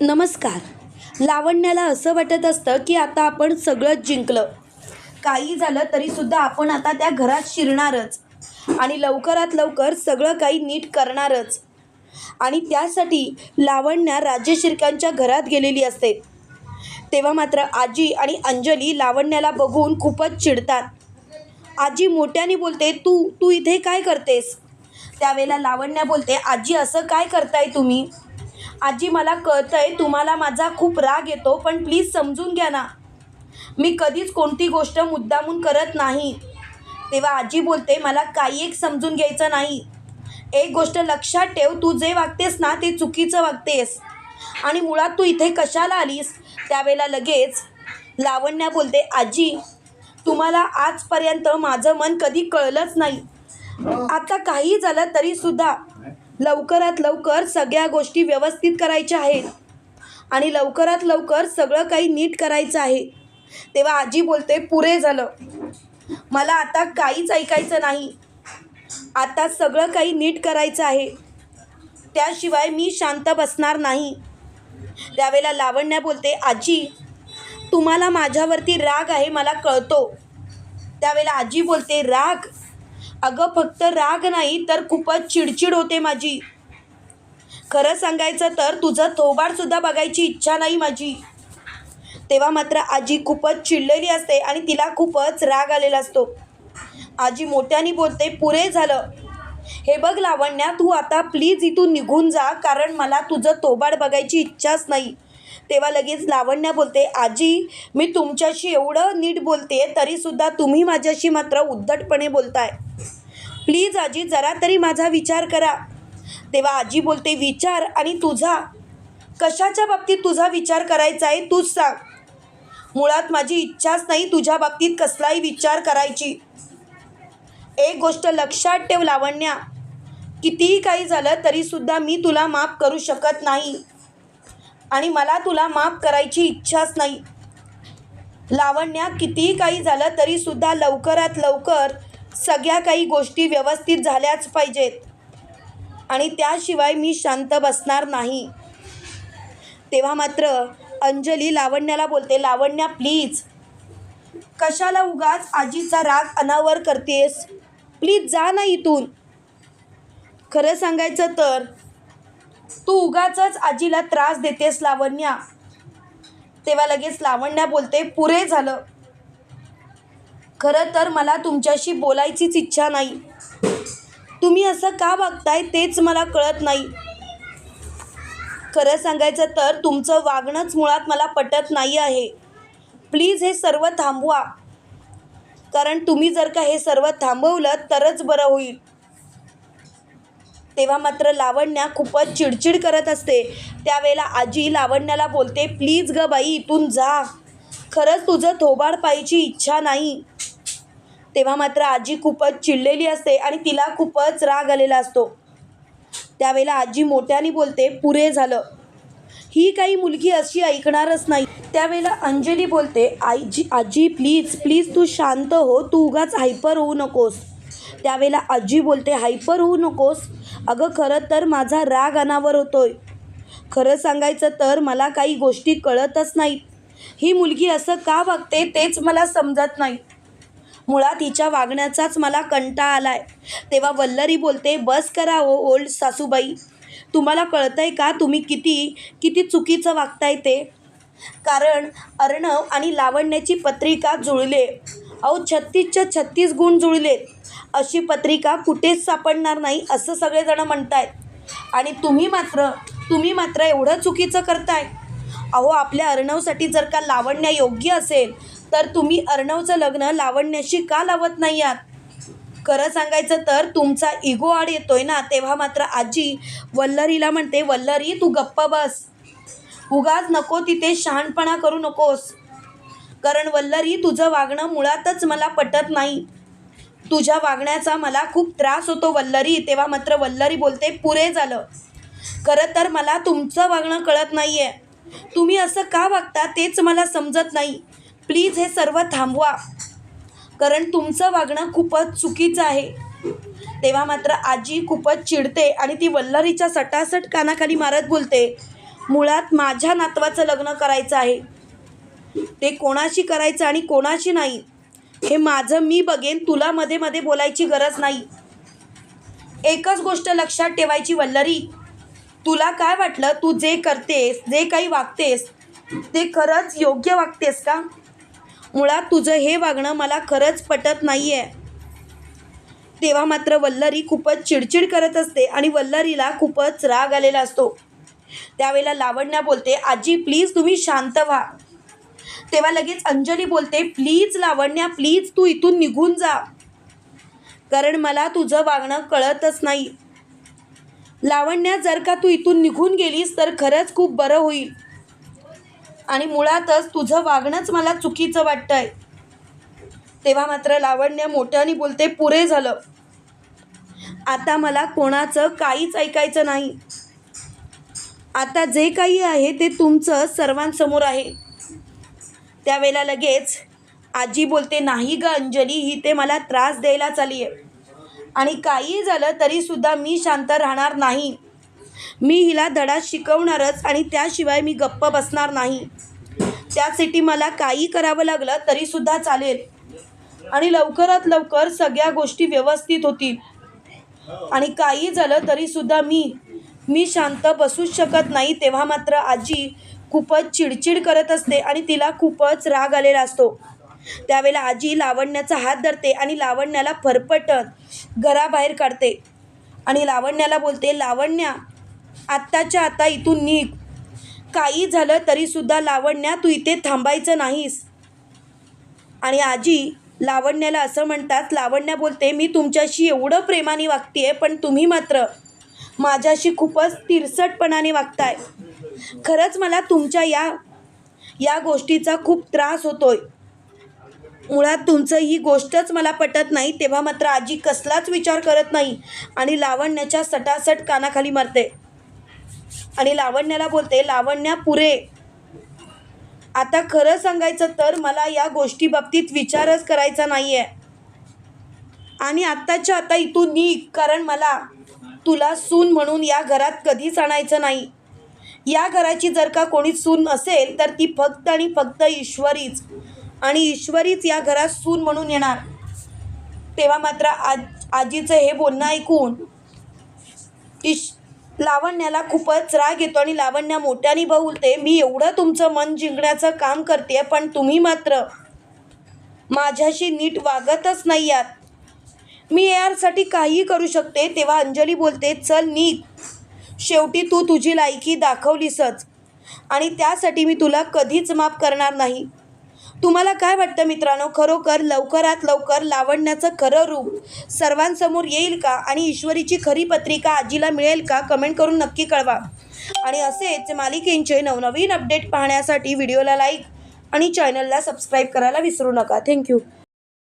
नमस्कार. लावण्याला असं वाटत असतं की आता आपण सगळंच जिंकलं. काही झालं तरीसुद्धा आपण आता त्या घरात शिरणारच. आणि लवकरात लवकर सगळं काही नीट करणारच. आणि त्यासाठी लावण्या राजशिर्कांच्या घरात गेलेली असते. तेव्हा मात्र आजी आणि अंजली लावण्याला बघून खूपच चिडतात. आजी मोठ्याने बोलते तू तू इथे काय करतेस? त्यावेळेला लावण्या बोलते आजी असं काय करताय तुम्ही? आजी मला कळतंय तुम्हाला माझा खूप राग येतो पण प्लीज समजून घ्या ना. मी कधीच कोणती गोष्ट मुद्दामून करत नाही. तेव्हा आजी बोलते मला काही एक समजून घ्यायचं नाही. एक गोष्ट लक्षात ठेव तू जे वागतेस ना ते चुकीचं वागतेस. आणि मुळात तू इथे कशाला आलीस? त्यावेळेला लगेच लावण्या बोलते आजी तुम्हाला आजपर्यंत माझं मन कधी कळलंच नाही. आता काही झालं तरीसुद्धा लवकरात लवकर सगळ्या गोष्टी व्यवस्थित करायच्या आहेत. आणि लवकरात लवकर सगळं काही नीट करायचं आहे. तेव्हा आजी बोलते पुरे झालं. मला आता काहीच ऐकायचं नाही. आता सगळं काही नीट करायचं आहे. त्याशिवाय मी शांत बसणार नाही. त्यावेळेला लावण्या बोलते आजी तुम्हाला माझ्यावरती राग आहे मला कळतो. त्यावेळेला आजी बोलते राग? अगं फक्त राग नाही तर खूपच चिडचिड होते माझी. खरं सांगायचं तर तुझं थोबाडसुद्धा बघायची इच्छा नाही माझी. तेव्हा मात्र आजी खूपच चिडलेली असते आणि तिला खूपच राग आलेला असतो. आजी मोठ्याने बोलते पुरे झालं. हे बघ लावण्या तू आता प्लीज इथून निघून जा कारण मला तुझं तोबाड बघायची इच्छाच नाही. तेव्हा लगेच लावण्या बोलते आजी मी तुमच्याशी एवढं नीट बोलते तरीसुद्धा तुम्ही माझ्याशी मात्र उद्धटपणे बोलताय. प्लीज आजी जरा तरी माझा विचार करा. तेव्हा आजी बोलते विचार आणि तुझा. कशाच्या बाबतीत तुझा विचार करायचा आहे तूच सांग. मुळात माझी इच्छाच नाही तुझ्या बाबतीत कसलाही विचार करायची. एक गोष्ट लक्षात ठेव लावण्या. कितीही काही झालं तरीसुद्धा मी तुला माफ करू शकत नाही. आणि मला तुला माफ करायची इच्छाच नाही. लावण्या कितीही काही झालं तरीसुद्धा लवकरात लवकर सगळ्या काही गोष्टी व्यवस्थित झाल्याच पाहिजेत. आणि त्याशिवाय मी शांत बसणार नाही. तेव्हा मात्र अंजली लावण्याला बोलते लावण्या प्लीज. कशाला उगाच आजीचा राग अनावर करतेस? प्लीज जा ना इथून. खरं सांगायचं तर तू उगाचच आजीला त्रास देतेस लावण्या. तेव्हा लगेच लावण्या बोलते पुरे झालं. खरं तर मला तुमच्याशी बोलायचीच इच्छा नाही. तुम्ही असं का बघताय तेच मला कळत नाही. खरं सांगायचं तर तुमचं वागणंच मुळात मला पटत नाही आहे. प्लीज हे सर्व थांबवा. कारण तुम्ही जर का हे सर्व थांबवलं तरच बरं होईल. तेव्हा मात्र लावण्या खूपच चिडचिड करत असते. त्यावेळेला आजी लावण्याला बोलते प्लीज ग बाई इथून जा. खरंच तुझं थोबाड पाहायची इच्छा नाही. तेव्हा मात्र आजी खूपच चिडलेली असते आणि तिला खूपच राग आलेला असतो. त्यावेळेला आजी मोठ्याने बोलते पुरे झालं. ही काही मुलगी अशी ऐकणारच नाही. त्यावेळेला अंजली बोलते आईजी आजी प्लीज प्लीज तू शांत हो तू उगाच हायपर होऊ नकोस. त्यावेळेला आजी बोलते हायपर होऊ नकोस. अगं खरं तर माझा राग अनावर होतोय. खरं सांगायचं तर मला काही गोष्टी कळतच नाहीत. ही मुलगी असं का वागते तेच मला समजत नाही. मुळात हिच्या वागण्याचाच मला कंटाळा आलाय. तेव्हा वल्लरी बोलते बस करा हो ओल्ड सासूबाई. तुम्हाला कळतंय का तुम्ही किती किती चुकीचं वागताय ते? कारण अर्णव आणि लावण्याची पत्रिका जुळले. अहो छत्तीसच्या छत्तीस गुण जुळलेत अशी पत्रिका कुठेच सापडणार नाही असं सगळेजणं म्हणतायत. आणि तुम्ही मात्र तुम्ही मात्र एवढं चुकीचं करताय. अहो आपल्या अर्णवसाठी जर का लावण्य योग्य असेल तर तुम्ही अर्णवचं लग्न लावण्याशी का लावत नाही आहात? खरं सांगायचं तर तुमचा इगो आड येतोय ना तेव्हा मात्र आजी वल्लरीला म्हणते वल्लरी तू गप्प बस. उगाच नको तिथे शहाणपणा करू नकोस. कारण वल्लरी तुझं वागणं मुळातच मला पटत नाही. तुझ्या वागण्याचा मला खूप त्रास होतो वल्लरी. तेव्हा मात्र वल्लरी बोलते पुरे झालं. खरं तर मला तुमचं वागणं कळत नाही आहे तुम्ही असं का वागता तेच मला समजत नाही. प्लीज हे सर्व थांबवा. कारण तुमचं वागणं खूपच चुकीचं आहे. तेव्हा मात्र आजी खूपच चिडते आणि ती वल्लरीच्या सटासट कानाखाली मारत बोलते मुळात माझ्या नातवाचं लग्न करायचं आहे. ते कोणाशी करायचं आणि कोणाशी नाही हे माझं मी बघेन तुला मध्ये मध्ये बोलायची गरज नाही. एकच गोष्ट लक्षात ठेवायची वल्लरी तुला काय वाटलं? तू जे करतेस जे काही वागतेस ते खरंच योग्य वागतेस का? मुळात तुझं हे वागणं मला खरंच पटत नाही आहे तेव्हा मात्र वल्लरी खूपच चिडचिड करत असते आणि वल्लरीला खूपच राग आलेला असतो. त्यावेळेला लावण्या बोलते आजी प्लीज तुम्ही शांत व्हा. तेव्हा लगेच अंजली बोलते प्लीज लावण्या प्लीज तू इथून निघून जा. कारण मला तुझं वागणं कळतच नाही. लावण्या जर का तू इथून निघून गेलीस तर खरंच खूप बरं होईल. आणि मुळातच तुझं वागणंच मला चुकीचं वाटतंय. तेव्हा मात्र लावण्य मोठ्याने बोलते पुरे झालं. आता मला कोणाचं काहीच ऐकायचं नाही. आता जे काही आहे ते तुमचं सर्वांसमोर आहे. त्यावेळेला लगेच आजी बोलते नाही ग अंजली ही ते मला त्रास द्यायला चाली आहे. आणि काही झालं तरीसुद्धा मी शांत राहणार नाही. मी हिला धडा शिकवणारच आणि त्याशिवाय मी गप्प बसणार नाही. त्यासाठी मला काही करावं लागलं तरीसुद्धा चालेल. आणि लवकरात लवकर सगळ्या गोष्टी व्यवस्थित होतील. आणि काही झालं तरीसुद्धा मी मी शांत बसूच शकत नाही तेव्हा मात्र आजी खूपच चिडचिड करत असते आणि तिला खूपच राग आलेला असतो. त्यावेळेला आजी लावण्याचा हात धरते आणि लावण्याला फरफटत घराबाहेर काढते. आणि लावण्याला बोलते लावण्या आत्ताच्या आता इथून निघ. काही झालं तरीसुद्धा लावण्या तू इथे थांबायचं नाहीस. आणि आजी लावण्याला असं म्हणतात लावण्या बोलते मी तुमच्याशी एवढं प्रेमाने वागते पण तुम्ही मात्र माझ्याशी खूपच तिरसटपणाने वागताय. खरंच मला तुमच्या या या गोष्टीचा खूप त्रास होतोय. मुळात तुमचं ही गोष्टच मला पटत नाही तेव्हा मात्र आजी कसलाच विचार करत नाही आणि लावण्याच्या सटासट कानाखाली मारते. आणि लावण्याला बोलते लावण्या पुरे. आता खरं सांगायचं तर मला या गोष्टी बाबतीत विचारच करायचा नाही आहे आणि आत्ताच्या आता इथून निघ कारण मला तुला सून म्हणून या घरात कधीच आणायचं नाही. या घराची जर का कोणी सून असेल तर ती फक्त आणि फक्त ईश्वरीच. आणि ईश्वरीच या घरात सून म्हणून येणार. तेव्हा मात्र आज आजीचं हे बोलणं ऐकून ईश लावण्याला खूपच राग येतो आणि लावण्या मोठ्याने बहुलते मी एवढं तुमचं मन जिंकण्याचं काम करते पण तुम्ही मात्र माझ्याशी नीट वागतच नाही आहात. मी यासाठी काहीही करू शकते. तेव्हा अंजली बोलते चल नीट. शेवटी तू तुझी लायकी दाखवलीसच. आणि त्यासाठी मी तुला कधीच माफ करणार नाही. तुम्हाला काय वाटतं मित्रांनो? खरोखर लवकरात लवकर लावण्याचं खरं रूप सर्वांसमोर येईल का? आणि ईश्वरीची खरी पत्रिका आजीला मिळेल का? कमेंट करून नक्की कळवा. आणि असेच मालिकेंचे नवनवीन अपडेट पाहण्यासाठी व्हिडिओला लाईक आणि चॅनलला सबस्क्राईब करायला विसरू नका. थँक्यू